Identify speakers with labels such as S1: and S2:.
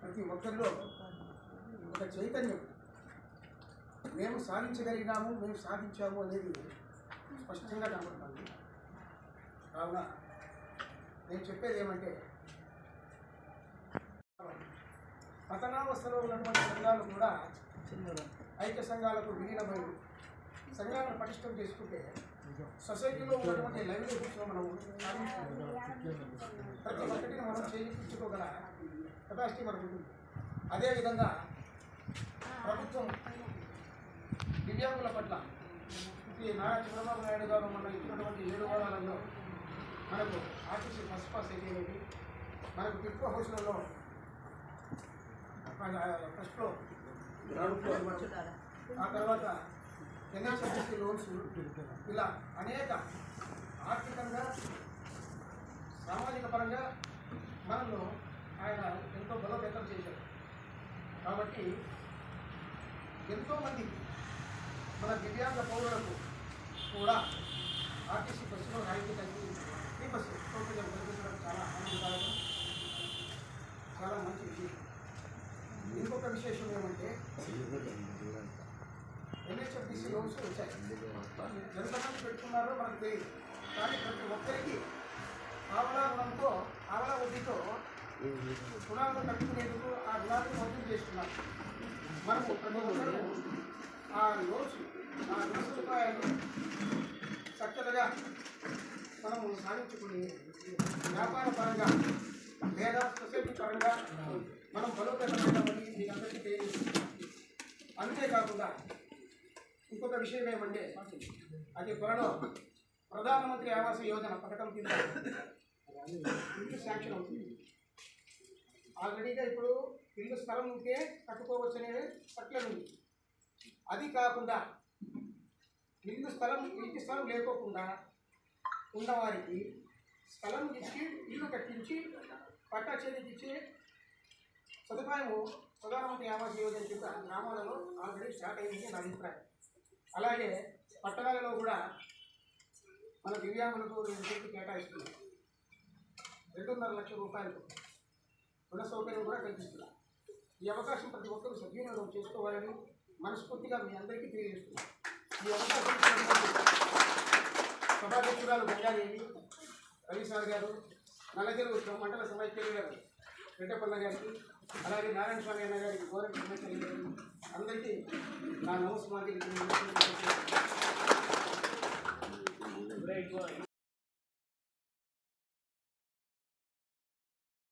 S1: ప్రతి ఒక్కరిలో ఒక చైతన్యం. మేము సాధించగలిగాము మేము సాధించాము అనేది స్పష్టంగా కనబడుతుంది. కావున నేను చెప్పేది ఏమంటే పతనావస్థలో ఉన్నటువంటి సంఘాలు కూడా ఐక్య సంఘాలకు విలీనమై సంఘాలను పటిష్టం చేసుకుంటే సొసైటీలో ఉన్నటువంటి లైవ్లీహుడ్స్లో మనం ప్రతి ఒక్కటిని మనం చేయించుకోగల కెపాసిటీ మనకు ఉంటుంది. అదేవిధంగా ప్రభుత్వం దివ్యాంగుల పట్ల ఈ నారా చంద్రబాబు నాయుడు గారు మన ఇచ్చినటువంటి ఏడు వారాలలో మనకు ఆర్టీసీ బస్ పాస్ అయ్యేది మనకు టిట్కో హౌస్లలో ఫస్ట్లో గ్రౌండ్ ఫ్లోర్ ఆ తర్వాత ఎన్హెచ్ఎస్సి లోన్స్ ఇలా అనేక ఆర్థికంగా సామాజిక పరంగా మనలో ఆయన ఎంతో బలోపేతం చేశారు కాబట్టి ఎంతోమంది మన దివ్యాంగ పౌరులకు కూడా ఆర్టీసీ బస్సులో రాయితీ తగ్గి ఫ్రీ బస్సు సౌకర్యం కల్పించడం చాలా ఆనందదాయకం చాలా మంచి విషయం ఇంకొక విశేషం ఏమంటే ఎన్హెచ్ఎఫ్డిసి లోన్స్ వచ్చాయి. ఎంతమంది పెట్టుకున్నారో మనకు తెలియదు. కానీ ప్రతి ఒక్కరికి ఆవలా రుణంతో ఆవలా వడ్డీతో రుణాలను కట్టుకునేందుకు ఆ రుణాలను వసూలు చేస్తున్నారు. మనము ప్రతి ఒక్కరు ఆ లోన్స్ ఆ రుణ సదుపాయాన్ని చక్కగా మనము సాధించుకుని వ్యాపార పరంగా లేదా సొసైటీ పరంగా మనం బలోపేతమైనమని మీకు అందరికీ తెలియజేస్తున్నాం అంతేకాకుండా ఇంకొక విషయం ఏమంటే అది త్వరలో ప్రధానమంత్రి ఆవాస యోజన పథకం కింద శాంక్షన్ అవుతుంది. ఆల్రెడీగా ఇప్పుడు ఇల్లు స్థలం ఉంటే కట్టుకోవచ్చు అనేది పట్ల ఉంది. అది కాకుండా ఇల్లు స్థలం ఇంటి స్థలం లేకోకుండా ఉన్నవారికి స్థలం ఇచ్చి ఇల్లు కట్టించి పట్టా చేతికి ఇచ్చే సదుపాయము ప్రధానమంత్రి ఆవాస యోజన కింద గ్రామాలలో ఆల్రెడీ స్టార్ట్ అయింది నా అభిప్రాయం. అలాగే పట్టణాలలో కూడా మన దివ్యాంగులకు ఇంటికి కేటాయిస్తున్నాం. రెండున్నర లక్షల రూపాయలు. సౌకర్యం కూడా కల్పిస్తున్నాం ఈ అవకాశం ప్రతి ఒక్కరూ సద్వినియోగం చేసుకోవాలని మనస్ఫూర్తిగా మీ అందరికీ తెలియజేస్తున్నాం ఈ అవకాశం సభాధ్యక్షురాలు గంగాదేవి రవి సార్ గారు నల్లజెరువు మండల సమైక్యులు గారు రెడ్డపల్ల గారికి అలాగే నారాయణ స్వామి అన్న గారికి గోరంటి సమైక్యులు గారు అందరికీ నా నమస్మాది